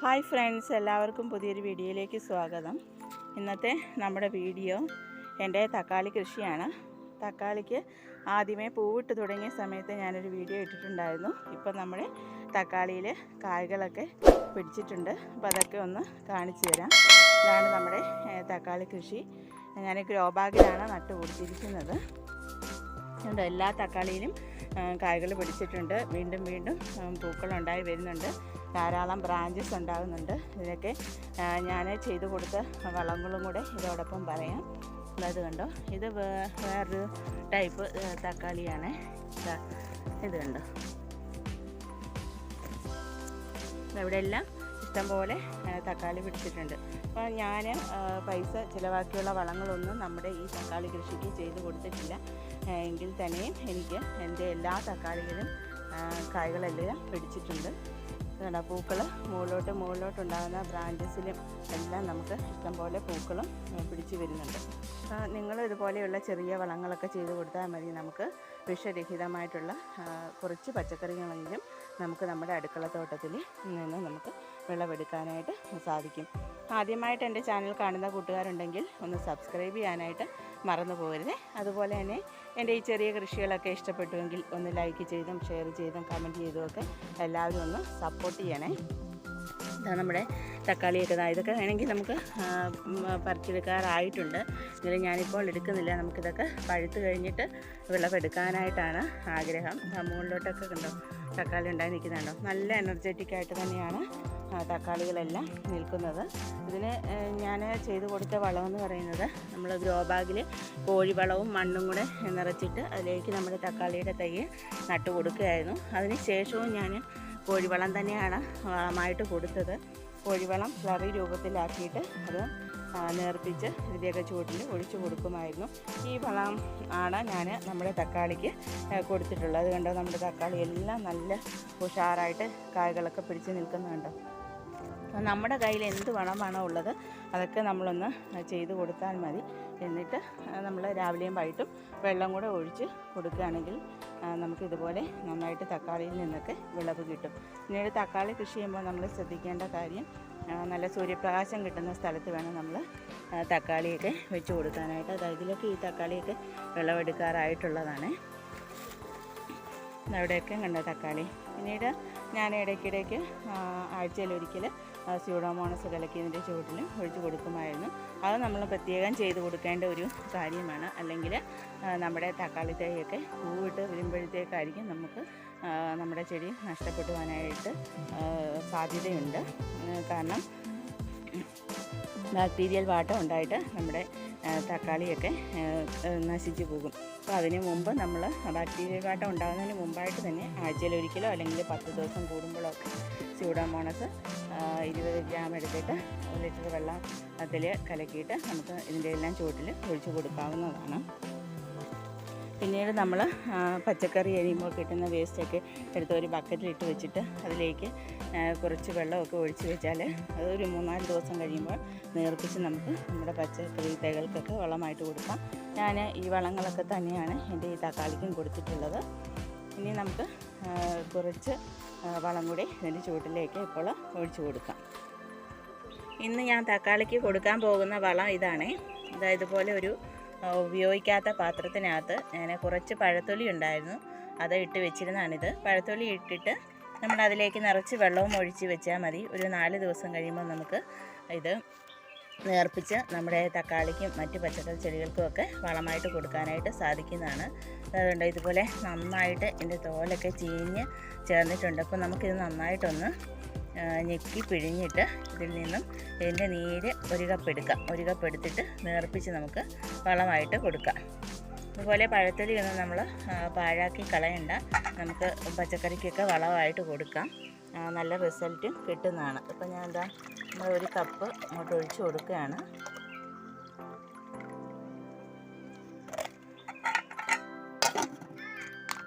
Hi friends എല്ലാവർക്കും പുതിയൊരു വീഡിയോയിലേക്ക് സ്വാഗതം. ഇന്നത്തെ നമ്മുടെ വീഡിയോ എന്റെ തക്കാളി കൃഷിയാണ്. തക്കാളിക്ക് ആദ്യമേ പൂവിട്ട് തുടങ്ങിയ സമയത്ത് ഞാനൊരു വീഡിയോ ഇട്ടിട്ടുണ്ടായിരുന്നു. ഇപ്പം നമ്മുടെ തക്കാളിയിൽ കായ്കളൊക്കെ പിടിച്ചിട്ടുണ്ട്. അപ്പോൾ അതൊക്കെ ഒന്ന് കാണിച്ചു തരാം. ഇതാണ് നമ്മുടെ തക്കാളി കൃഷി. ഞാൻ ഗ്രോ ബാഗിലാണ് നട്ട് കൊടുത്തിരിക്കുന്നത് ഉണ്ട് എല്ലാ തക്കാളിയിലും കായ്കൾ പിടിച്ചിട്ടുണ്ട്. വീണ്ടും വീണ്ടും പൂക്കളുണ്ടായി വരുന്നുണ്ട്. ധാരാളം ബ്രാഞ്ചസ് ഉണ്ടാകുന്നുണ്ട്. ഇതിനൊക്കെ ഞാൻ ചെയ്തു കൊടുത്ത വളങ്ങളും കൂടെ ഇതോടൊപ്പം പറയാം. അത് കണ്ടോ? ഇത് വേറൊരു ടൈപ്പ് തക്കാളിയാണ്. ഇത് കണ്ടോ? ഇവിടെ എല്ലാം ഇഷ്ടംപോലെ തക്കാളി പിടിച്ചിട്ടുണ്ട്. അപ്പോൾ ഞാൻ പൈസ ചിലവാക്കിയുള്ള വളങ്ങളൊന്നും നമ്മുടെ ഈ തക്കാളി കൃഷിക്ക് ചെയ്തു കൊടുത്തിട്ടില്ല. എങ്കിൽ തന്നെയും എനിക്ക് എന്റെ എല്ലാ തക്കാളികളും കായ്കളെല്ലാം പിടിച്ചിട്ടുണ്ട്. കണ്ടോ പൂക്കൾ മുകളിലോട്ട് മുകളിലോട്ട് ഉണ്ടാകുന്ന ബ്രാഞ്ചസിലും എല്ലാം നമുക്ക് ഇഷ്ടംപോലെ പൂക്കളും പിടിച്ചു വരുന്നുണ്ട്. നിങ്ങൾ ഇതുപോലെയുള്ള ചെറിയ വളങ്ങളൊക്കെ ചെയ്ത് കൊടുത്താൽ മതി. നമുക്ക് വിഷരഹിതമായിട്ടുള്ള കുറച്ച് പച്ചക്കറികളെങ്കിലും നമുക്ക് നമ്മുടെ അടുക്കളത്തോട്ടത്തിൽ നിന്ന് നമുക്ക് വിളവെടുക്കാനായിട്ട് സാധിക്കും. ആദ്യമായിട്ട് എന്റെ ചാനൽ കാണുന്ന കൂട്ടുകാരുണ്ടെങ്കിൽ ഒന്ന് സബ്സ്ക്രൈബ് ചെയ്യാനായിട്ട് മറന്നു പോകരുത്. അതുപോലെ തന്നെ എന്റെ ഈ ചെറിയ കൃഷികളൊക്കെ ഇഷ്ടപ്പെട്ടുവെങ്കിൽ ഒന്ന് ലൈക്ക് ചെയ്തും ഷെയർ ചെയ്തും കമന്റ് ചെയ്തുമൊക്കെ എല്ലാവരും ഒന്ന് സപ്പോർട്ട് ചെയ്യണേ. ഇതാ നമ്മുടെ തക്കാളിയൊക്കെ. ഇതാ ഇതൊക്കെ വേണമെങ്കിൽ നമുക്ക് പറിച്ചെടുക്കാറായിട്ടുണ്ട്. എങ്കിലും ഞാനിപ്പോൾ എടുക്കുന്നില്ല. നമുക്കിതൊക്കെ പഴുത്ത് കഴിഞ്ഞിട്ട് വിളവെടുക്കാനായിട്ടാണ് ആഗ്രഹം. മുകളിലോട്ടൊക്കെ കണ്ടോ? തക്കാളി ഉണ്ടായി നിൽക്കുന്നുണ്ടോ? നല്ല എനർജറ്റിക് ആയിട്ട് തന്നെയാണ് തക്കാളികളെല്ലാം നിൽക്കുന്നത്. ഇതിന് ഞാൻ ചെയ്തു കൊടുത്ത വളമെന്ന് പറയുന്നത് നമ്മൾ ഗ്രോ ബാഗിൽ കോഴിവളവും മണ്ണും കൂടെ നിറച്ചിട്ട് അതിലേക്ക് നമ്മുടെ തക്കാളിയുടെ തൈ നട്ടു കൊടുക്കുകയായിരുന്നു അതിന് ശേഷവും ഞാൻ കോഴിവളം തന്നെയാണ് വളമായിട്ട് കൊടുത്തത്. കോഴിവളം സ്ലറി രൂപത്തിലാക്കിയിട്ട് അത് നേർപ്പിച്ച് ഇതിന്റെയൊക്കെ ചുവട്ടിൽ ഒഴിച്ചു കൊടുക്കുമായിരുന്നു. ഈ വളം ആണ് ഞാൻ നമ്മുടെ തക്കാളിക്ക് കൊടുത്തിട്ടുള്ളത്. കണ്ടോ? നമ്മുടെ തക്കാളി എല്ലാം നല്ല ഉഷാറായിട്ട് കായ്കളൊക്കെ പിടിച്ച് നിൽക്കുന്നുണ്ടോ. നമ്മുടെ കയ്യിൽ എന്ത് വളമാണോ ഉള്ളത് അതൊക്കെ നമ്മളൊന്ന് ചെയ്ത് കൊടുത്താൽ മതി. എന്നിട്ട് നമ്മൾ രാവിലെയും വൈകിട്ടും വെള്ളം കൂടെ ഒഴിച്ച് കൊടുക്കുകയാണെങ്കിൽ നമുക്കിതുപോലെ നന്നായിട്ട് തക്കാളിയിൽ നിന്നൊക്കെ വിളവ് കിട്ടും. പിന്നീട് തക്കാളി കൃഷി ചെയ്യുമ്പോൾ നമ്മൾ ശ്രദ്ധിക്കേണ്ട കാര്യം നല്ല സൂര്യപ്രകാശം കിട്ടുന്ന സ്ഥലത്ത് വേണം നമ്മൾ തക്കാളിയൊക്കെ വെച്ച് കൊടുക്കാനായിട്ട്. അതായത് ഇതിലൊക്കെ ഈ തക്കാളിയൊക്കെ വിളവെടുക്കാറായിട്ടുള്ളതാണ്. അവിടെയൊക്കെ കണ്ട തക്കാളി? പിന്നീട് ഞാൻ ഇടയ്ക്കിടയ്ക്ക് ആഴ്ചയിൽ ഒരിക്കൽ സ്യൂഡോമോണസ് കലക്കി ചുവട്ടിൽ ഒഴിച്ച് കൊടുക്കുമായിരുന്നു. അത് നമ്മൾ പ്രത്യേകം ചെയ്ത് കൊടുക്കേണ്ട ഒരു കാര്യമാണ്. അല്ലെങ്കിൽ നമ്മുടെ തക്കാളി തൈയൊക്കെ പൂവിട്ട് വരുമ്പോഴത്തേക്കായിരിക്കും നമുക്ക് നമ്മുടെ ചെടി നഷ്ടപ്പെടുവാനായിട്ട് സാധ്യതയുണ്ട്. കാരണം ബാക്ടീരിയൽ വാട്ടം ഉണ്ടായിട്ട് നമ്മുടെ തക്കാളിയൊക്കെ നശിച്ചു പോകും. അപ്പോൾ അതിന് മുമ്പ് നമ്മൾ ബാക്ടീരിയ കാട്ടം ഉണ്ടാകുന്നതിന് മുമ്പായിട്ട് തന്നെ ആഴ്ചയിൽ ഒരിക്കലോ അല്ലെങ്കിൽ പത്ത് ദിവസം കൂടുമ്പോഴോ ഒക്കെ സ്യൂഡോമോണസ് ഇരുപത് ഗ്രാം എടുത്തിട്ട് ഒരു ലിറ്റർ വെള്ളം അതിൽ കലക്കിയിട്ട് നമുക്ക് ഇതിന്റെ എല്ലാം ചുവട്ടിൽ ഒഴിച്ചു കൊടുക്കാവുന്നതാണ്. പിന്നീട് നമ്മൾ പച്ചക്കറി അരിയുമ്പോൾ കിട്ടുന്ന വേസ്റ്റൊക്കെ എടുത്ത് ഒരു ബക്കറ്റിലിട്ട് വെച്ചിട്ട് അതിലേക്ക് കുറച്ച് വെള്ളമൊക്കെ ഒഴിച്ച് വെച്ചാൽ അതൊരു മൂന്നാൽ ദിവസം കഴിയുമ്പോൾ നേർപ്പിച്ച് നമുക്ക് നമ്മുടെ പച്ചക്കറി തൈകൾക്കൊക്കെ വളമായിട്ട് കൊടുക്കാം. ഞാൻ ഈ വളങ്ങളൊക്കെ തന്നെയാണ് എന്റെ ഈ തക്കാളിക്കും കൊടുത്തിട്ടുള്ളത്. ഇനി നമുക്ക് കുറച്ച് വളം കൂടി ഇതിന്റെ ചുവട്ടിലേക്ക് ഇപ്പോൾ ഒഴിച്ചു കൊടുക്കാം. ഇന്ന് ഞാൻ തക്കാളിക്ക് കൊടുക്കാൻ പോകുന്ന വളം ഇതാണ്. അതായത് പോലെ ഒരു ഉപയോഗിക്കാത്ത പാത്രത്തിനകത്ത് ഞാൻ കുറച്ച് പഴത്തൊലി ഉണ്ടായിരുന്നു. അത് ഇട്ട് വെച്ചിരുന്നതാണിത്. പഴത്തൊലി ഇട്ടിട്ട് നമ്മൾ അതിലേക്ക് നിറച്ച് വെള്ളവും ഒഴിച്ച് വെച്ചാൽ മതി. ഒരു നാല് ദിവസം കഴിയുമ്പോൾ നമുക്ക് ഇത് നേർപ്പിച്ച് നമ്മുടെ തക്കാളിക്കും മറ്റ് പച്ചക്കറി ചെടികൾക്കും ഒക്കെ വളമായിട്ട് കൊടുക്കാനായിട്ട് സാധിക്കുന്നതാണ്. അതുകൊണ്ട് ഇതുപോലെ നന്നായിട്ട് ഇതിന്റെ തോലൊക്കെ ചീഞ്ഞ് ചേർന്നിട്ടുണ്ട്. അപ്പോൾ നമുക്കിത് നന്നായിട്ടൊന്ന് ഞെക്കി പിഴിഞ്ഞിട്ട് ഇതിൽ നിന്നും ഇതിന്റെ നീര് ഒരു കപ്പ് എടുക്കാം. ഒരു കപ്പ് എടുത്തിട്ട് നേർപ്പിച്ച് നമുക്ക് വളമായിട്ട് കൊടുക്കാം. അതുപോലെ പഴത്തൊലിയൊന്നും നമ്മൾ പാഴാക്കി കളയണ്ട. നമുക്ക് പച്ചക്കറിക്കൊക്കെ വളമായിട്ട് കൊടുക്കാം. നല്ല റിസൾട്ട് കിട്ടുന്നതാണ്. ഇപ്പം ഞാൻ എന്താ നമ്മൾ ഒരു കപ്പ് ഇങ്ങോട്ട് ഒഴിച്ചു കൊടുക്കുകയാണ്.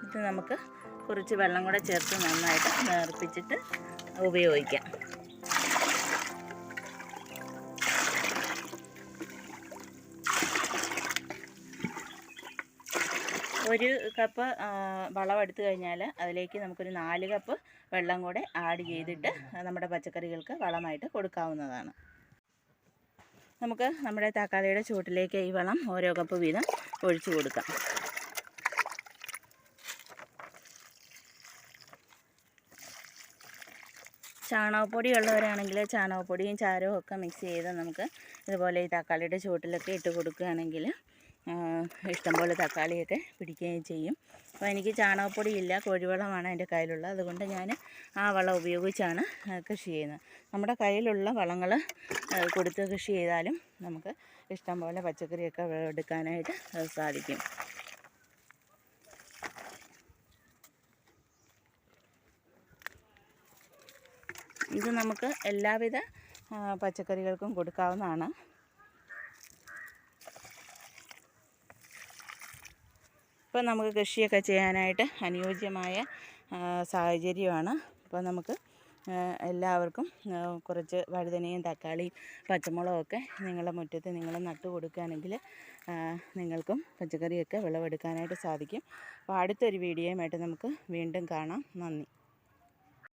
ഇത് നമുക്ക് കുറച്ച് വെള്ളം കൂടെ ചേർത്ത് നന്നായിട്ട് നേർപ്പിച്ചിട്ട് ഉപയോഗിക്കാം. ഒരു കപ്പ് വളമെടുത്തു കഴിഞ്ഞാൽ അതിലേക്ക് നമുക്കൊരു നാല് കപ്പ് വെള്ളം കൂടെ ആഡ് ചെയ്തിട്ട് നമ്മുടെ പച്ചക്കറികൾക്ക് വളമായിട്ട് കൊടുക്കാവുന്നതാണ്. നമുക്ക് നമ്മുടെ തക്കാളിയുടെ ചുവട്ടിലേക്ക് ഈ വളം ഓരോ കപ്പ് വീതം ഒഴിച്ചു കൊടുക്കാം. ചാണകപ്പൊടി ഉള്ളവരാണെങ്കിൽ ചാണകപ്പൊടിയും ചാരവും ഒക്കെ മിക്സ് ചെയ്ത് നമുക്ക് ഇതുപോലെ ഈ തക്കാളിയുടെ ചുവട്ടിലൊക്കെ ഇട്ട് കൊടുക്കുകയാണെങ്കിൽ ഇഷ്ടംപോലെ തക്കാളിയൊക്കെ പിടിക്കുകയും ചെയ്യും. അപ്പോൾ എനിക്ക് ചാണകപ്പൊടി ഇല്ല കോഴിവളമാണ് എന്റെ കയ്യിലുള്ള. അതുകൊണ്ട് ഞാൻ ആ വളം ഉപയോഗിച്ചാണ് കൃഷി ചെയ്യുന്നത്. നമ്മുടെ കയ്യിലുള്ള വളങ്ങൾ കൊടുത്ത് കൃഷി ചെയ്താലും നമുക്ക് ഇഷ്ടംപോലെ പച്ചക്കറിയൊക്കെ എടുക്കാനായിട്ട് സാധിക്കും. ഇത് നമുക്ക് എല്ലാവിധ പച്ചക്കറികൾക്കും കൊടുക്കാവുന്നതാണ്. ഇപ്പം നമുക്ക് കൃഷിയൊക്കെ ചെയ്യാനായിട്ട് അനുയോജ്യമായ സാഹചര്യമാണ്. അപ്പോൾ നമുക്ക് എല്ലാവർക്കും കുറച്ച് വഴുതനയും തക്കാളിയും പച്ചമുളകൊക്കെ നിങ്ങളുടെ മുറ്റത്ത് നിങ്ങൾ നട്ടു കൊടുക്കുകയാണെങ്കിൽ നിങ്ങൾക്കും പച്ചക്കറിയൊക്കെ വിളവെടുക്കാനായിട്ട് സാധിക്കും. അപ്പോൾ അടുത്തൊരു വീഡിയോയുമായിട്ട് നമുക്ക് വീണ്ടും കാണാം. നന്ദി.